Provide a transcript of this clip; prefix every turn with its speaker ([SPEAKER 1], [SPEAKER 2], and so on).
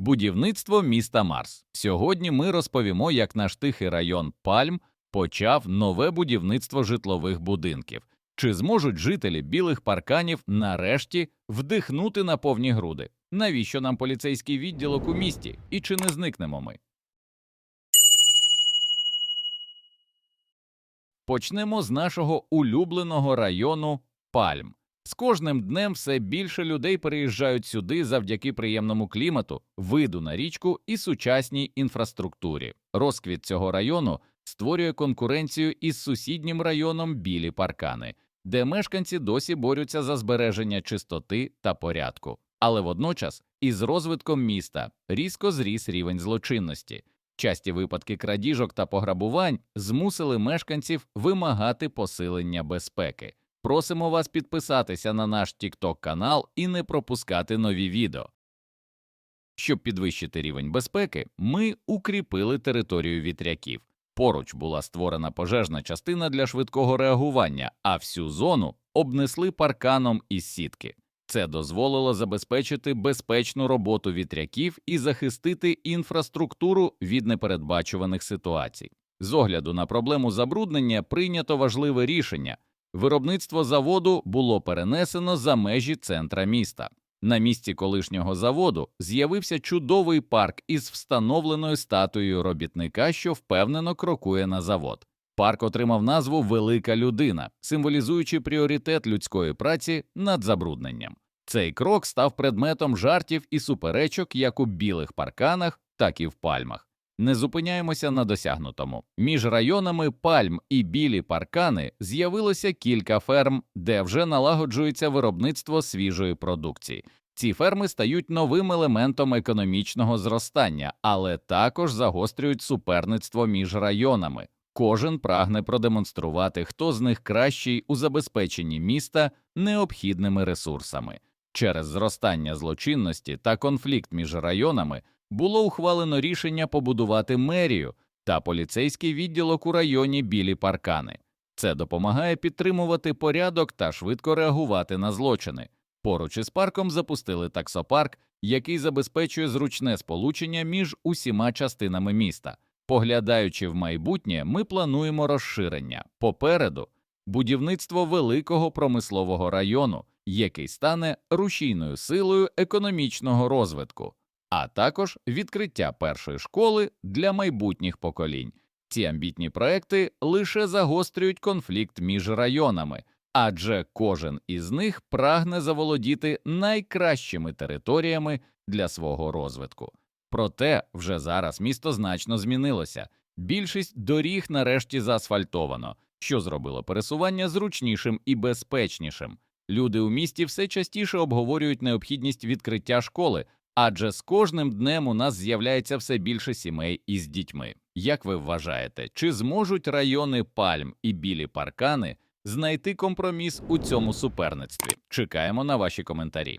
[SPEAKER 1] Будівництво міста Марс. Сьогодні ми розповімо, як наш тихий район Пальм почав нове будівництво житлових будинків. Чи зможуть жителі білих парканів нарешті вдихнути на повні груди? Навіщо нам поліцейський відділок у місті? І чи не зникнемо ми? Почнемо з нашого улюбленого району Пальм. З кожним днем все більше людей переїжджають сюди завдяки приємному клімату, виду на річку і сучасній інфраструктурі. Розквіт цього району створює конкуренцію із сусіднім районом Білі Паркани, де мешканці досі борються за збереження чистоти та порядку. Але водночас із розвитком міста різко зріс рівень злочинності. Часті випадки крадіжок та пограбувань змусили мешканців вимагати посилення безпеки. Просимо вас підписатися на наш TikTok канал і не пропускати нові відео. Щоб підвищити рівень безпеки, ми укріпили територію вітряків. Поруч була створена пожежна частина для швидкого реагування, а всю зону обнесли парканом із сітки. Це дозволило забезпечити безпечну роботу вітряків і захистити інфраструктуру від непередбачуваних ситуацій. З огляду на проблему забруднення прийнято важливе рішення. Виробництво заводу було перенесено за межі центра міста. На місці колишнього заводу з'явився чудовий парк із встановленою статуєю робітника, що впевнено крокує на завод. Парк отримав назву Велика людина, символізуючи пріоритет людської праці над забрудненням. Цей крок став предметом жартів і суперечок як у білих парканах, так і в пальмах. Не зупиняємося на досягнутому. Між районами пальм і білі паркани з'явилося кілька ферм, де вже налагоджується виробництво свіжої продукції. Ці ферми стають новим елементом економічного зростання, але також загострюють суперництво між районами. Кожен прагне продемонструвати, хто з них кращий у забезпеченні міста необхідними ресурсами. Через зростання злочинності та конфлікт між районами було ухвалено рішення побудувати мерію та поліцейський відділок у районі Білі Паркани. Це допомагає підтримувати порядок та швидко реагувати на злочини. Поруч із парком запустили таксопарк, який забезпечує зручне сполучення між усіма частинами міста. Поглядаючи в майбутнє, ми плануємо розширення попереду будівництво великого промислового району, який стане рушійною силою економічного розвитку, а також відкриття першої школи для майбутніх поколінь. Ці амбітні проекти лише загострюють конфлікт між районами, адже кожен із них прагне заволодіти найкращими територіями для свого розвитку. Проте вже зараз місто значно змінилося. Більшість доріг нарешті заасфальтовано, що зробило пересування зручнішим і безпечнішим. Люди у місті все частіше обговорюють необхідність відкриття школи, адже з кожним днем у нас з'являється все більше сімей із дітьми. Як ви вважаєте, чи зможуть райони Пальм і білі паркани знайти компроміс у цьому суперництві? Чекаємо на ваші коментарі.